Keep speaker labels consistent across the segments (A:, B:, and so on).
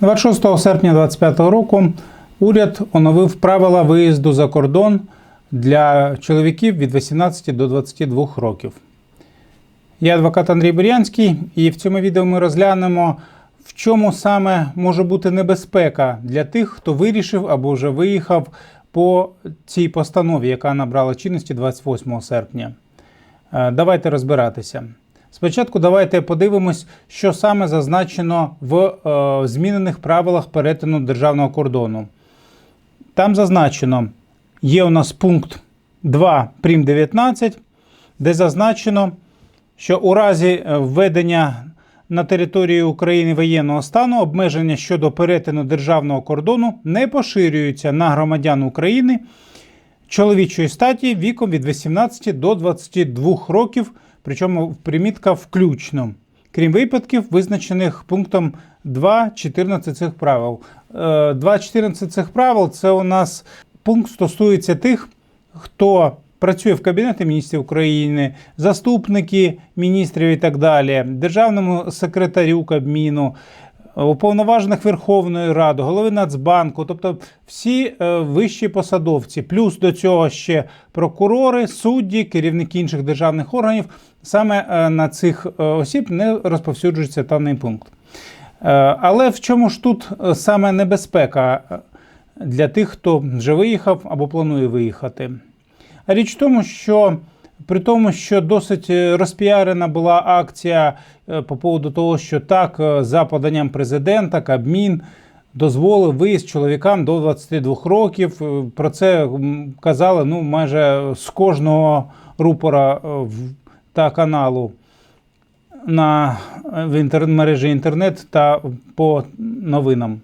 A: 26 серпня 2025 року уряд оновив правила виїзду за кордон для чоловіків від 18 до 22 років. Я адвокат Андрій Бурянський, і в цьому відео ми розглянемо, в чому саме може бути небезпека для тих, хто вирішив або вже виїхав по цій постанові, яка набрала чинності 28 серпня. Е, Давайте розбиратися. Спочатку давайте подивимось, що саме зазначено в е, змінених правилах перетину державного кордону. Там зазначено, є у нас пункт 2 прим 19, де зазначено, що у разі е, введення на території України воєнного стану обмеження щодо перетину державного кордону не поширюються на громадян України чоловічої статі віком від 18 до 22 років, причому примітка включно, крім випадків, визначених пунктом 2.14 цих правил. Е, 2.14 цих правил це у нас пункт стосується тих, хто працює в Кабінеті міністрів України, заступники міністрів і так далі, державному секретарю Кабміну, уповноважених Верховної Ради, голови Нацбанку, тобто всі е, вищі посадовці, плюс до цього ще прокурори, судді, керівники інших державних органів. Саме е, на цих е, осіб не розповсюджується даний пункт. Е, Але в чому ж тут е, саме небезпека е, для тих, хто вже виїхав або планує виїхати? Річ в тому, що при тому, що досить е, розпіарена була акція е, по поводу того, що так, е, за поданням президента, Кабмін дозволив виїзд чоловікам до 22 років. Про це казали ну, майже з кожного рупора та каналу на в інтернет-мережі інтернет та по новинам.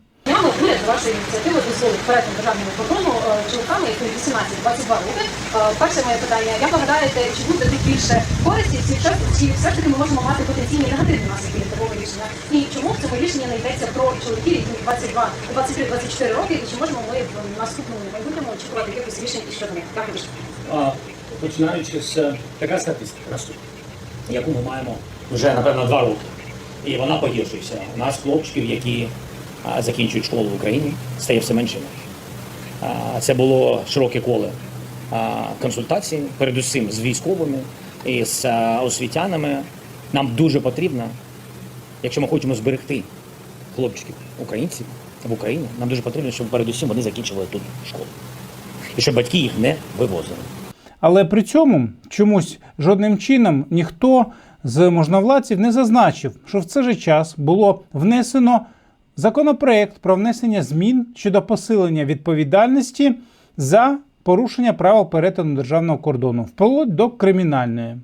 B: Уряд за вашою перетин державного кордону е, чоловіками, яким 18-22 роки. Е, Перше моє питання, як ви гадаєте, чи буде більше користі, чи, все- ж таки ми можемо мати потенційні негативні наслідки від такого рішення? І чому в цьому рішенні не йдеться про чоловіків, яким 22, 23-24 роки, і чи можемо ми в наступному майбутньому очікувати якихось рішень і щодо них?
C: А, починаючи з е, така статистика наступна, яку ми маємо вже напевно два роки. І вона погіршується. У нас хлопчиків, які закінчують школу в Україні, стає все менше. Це було широке коле консультацій, передусім з військовими і з освітянами. Нам дуже потрібно, якщо ми хочемо зберегти хлопчиків українців в Україні, нам дуже потрібно, щоб передусім вони закінчили тут школу. І щоб батьки їх не вивозили.
A: Але при цьому чомусь жодним чином ніхто з можновладців не зазначив, що в цей же час було внесено законопроект про внесення змін щодо посилення відповідальності за порушення правил перетину державного кордону, вплоть до кримінальної.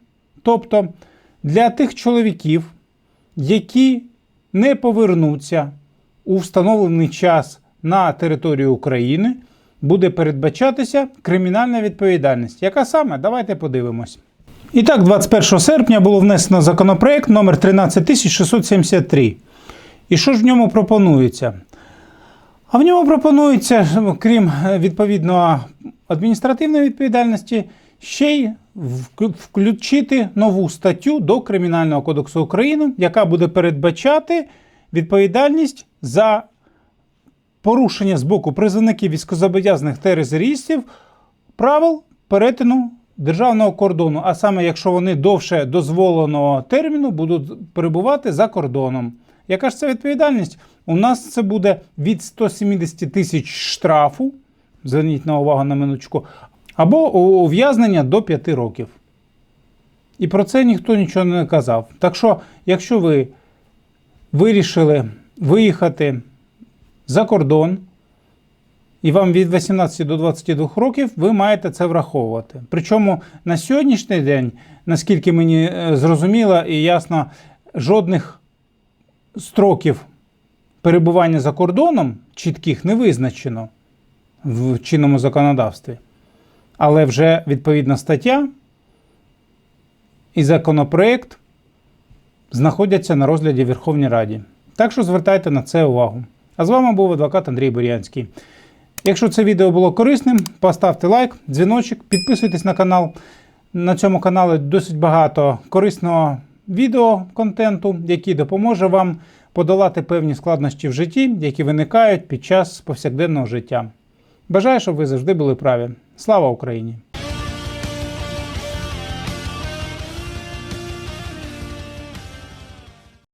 A: Тобто для тих чоловіків, які не повернуться у встановлений час на територію України, буде передбачатися кримінальна відповідальність. Яка саме? Давайте подивимось. І так, 21 серпня було внесено законопроект номер 13673. І що ж в ньому пропонується? А в ньому пропонується, крім е, відповідно адміністративної відповідальності, ще й включити нову статтю до Кримінального кодексу України, яка буде передбачати відповідальність за порушення з боку призовників військозобов'язаних та резервістів правил перетину державного кордону, а саме якщо вони довше дозволеного терміну будуть перебувати за кордоном. Яка ж це відповідальність? У нас це буде від 170 тисяч штрафу, зверніть на увагу на минуточку, або ув'язнення до 5 років. І про це ніхто нічого не казав. Так що, якщо ви вирішили виїхати за кордон, і вам від 18 до 22 років, ви маєте це враховувати. Причому на сьогоднішній день, наскільки мені е, зрозуміло і ясно, жодних строків перебування за кордоном чітких не визначено в чинному законодавстві. Але вже відповідна стаття і законопроект знаходяться на розгляді Верховній Раді. Так що звертайте на це увагу. А з вами був адвокат Андрій Бурянський. Якщо це відео було корисним, поставте лайк, дзвіночок, підписуйтесь на канал. На цьому каналі досить багато корисного відео контенту, який допоможе вам подолати певні складнощі в житті, які виникають під час повсякденного життя. Бажаю, щоб ви завжди були праві. Слава Україні!